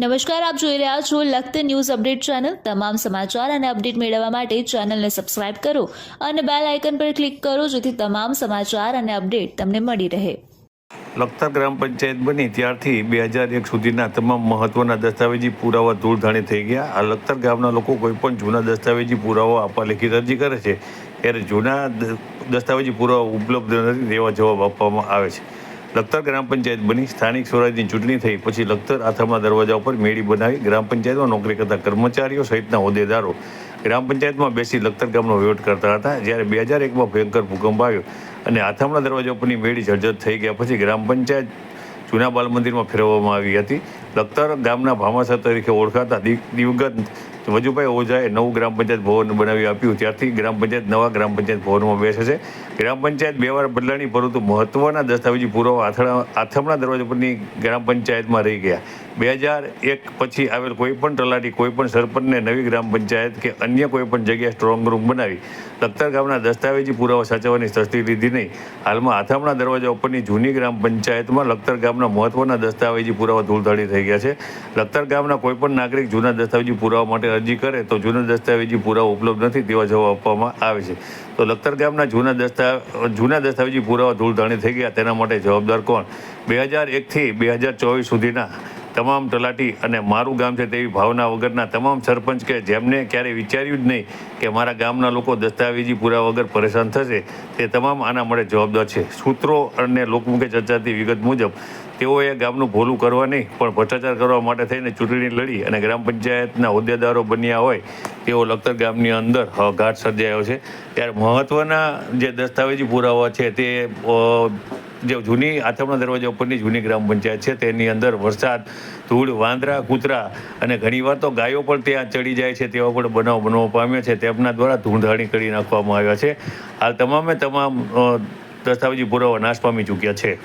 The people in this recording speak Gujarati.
નમસ્કાર, આપ જોઈ રહ્યા છો લખત ન્યૂઝ અપડેટ ચેનલ. તમામ સમાચાર અને અપડેટ મેળવવા માટે ચેનલને સબસ્ક્રાઇબ કરો અને બેલ આઇકન પર ક્લિક કરો જેથી તમામ સમાચાર અને અપડેટ તમને મળી રહે. લખતર ગ્રામ પંચાયત બની ત્યારથી બે હજાર એક સુધીના તમામ મહત્વના દસ્તાવેજી પુરાવા ધૂળધાણી થઈ ગયા. આ લખતર ગામના લોકો કોઈ પણ જૂના દસ્તાવેજી પુરાવા આપવા લેખિત અરજી કરે છે. ત્યારે જૂના દસ્તાવેજી પુરાવા ઉપલબ્ધ નથી તેવા જવાબ આપવામાં આવે છે. લખતર ગ્રામ પંચાયત બની, સ્થાનિક સ્વરાજની ચૂંટણી થઈ, પછી લખતર આથામના દરવાજા ઉપર મેળી બનાવી ગ્રામ પંચાયતમાં નોકરી કરતા કર્મચારીઓ સહિતના હોદ્દેદારો ગ્રામ પંચાયતમાં બેસી લખતર ગામનો વહીવટ કરતા હતા. જ્યારે બે હજાર એકમાં ભયંકર ભૂકંપ આવ્યો અને આથામના દરવાજા ઉપરની મેળી જર્જર થઈ ગયા પછી ગ્રામ પંચાયત જૂના બાલ મંદિરમાં ફેરવવામાં આવી હતી. લખતર ગામના ભામાસર તરીકે ઓળખાતા દિ- દિવગત વજુભાઈ ઓઝાએ નવું ગ્રામ પંચાયત ભવન બનાવી આપ્યું, ત્યારથી ગ્રામ પંચાયત, નવા ગ્રામ પંચાયત ભવનમાં બેસે છે. ગ્રામ પંચાયત બે વાર બદલાણી, પરંતુ મહત્વના દસ્તાવેજી પુરાવા આથડા આથમણા દરવાજા પરની ગ્રામ પંચાયતમાં રહી ગયા. બે હજાર એક પછી આવેલ કોઈ પણ તલાટી, કોઈ પણ સરપંચને નવી ગ્રામ પંચાયત કે અન્ય કોઈ પણ જગ્યાએ સ્ટ્રોંગ રૂમ બનાવી લખતર ગામના દસ્તાવેજી પુરાવા સાચવવાની તસ્દી લીધી નહીં. હાલમાં આથામણા દરવાજા ઉપરની જૂની ગ્રામ પંચાયતમાં લખતર ગામના મહત્વના દસ્તાવેજી પુરાવા ધૂળધાડી થઈ ગયા છે. લખતર ગામના કોઈ પણ નાગરિક જૂના દસ્તાવેજી પુરાવા માટે અરજી કરે તો જૂના દસ્તાવેજી પુરાવા ઉપલબ્ધ નથી તેવા જવાબ આપવામાં આવે છે. તો લખતર ગામના જૂના દસ્તા, જૂના દસ્તાવેજી પુરાવા ધૂળધાણી થઈ ગયા, તેના માટે જવાબદાર કોણ? બે હજાર એકથી બે હજાર ચોવીસ સુધીના તમામ તલાટી અને મારું ગામ છે તેવી ભાવના વગરના તમામ સરપંચ કે જેમને ક્યારેય વિચાર્યું જ નહીં કે મારા ગામના લોકો દસ્તાવેજી પુરાવા વગર પરેશાન થશે, તે તમામ આના માટે જવાબદાર છે. સૂત્રો અને લોકમુખે ચર્ચાતી વિગત મુજબ, તેઓએ ગામનું ભોલું કરવા નહીં, પણ ભ્રષ્ટાચાર કરવા માટે થઈને ચૂંટણી લડી અને ગ્રામ પંચાયતના હોદ્દેદારો બન્યા હોય, તેઓ લખતર ગામની અંદર ઘાટ સર્જાયો છે. ત્યારે મહત્ત્વના જે દસ્તાવેજી પુરાવા છે તે જે જૂની આથમણા દરવાજા ઉપરની જૂની ગ્રામ પંચાયત છે, તેની અંદર વરસાદ, ધૂળ, વાંદરા, કૂતરા અને ઘણીવાર તો ગાયો પણ ત્યાં ચડી જાય છે, તેવા પણ બનાવ બનવા પામ્યા છે, તેમના દ્વારા ધૂંધાણી કરી નાખવામાં આવ્યા છે. હાલ તમામે તમામ દસ્તાવેજી પુરાવા નાશ પામી ચૂક્યા છે.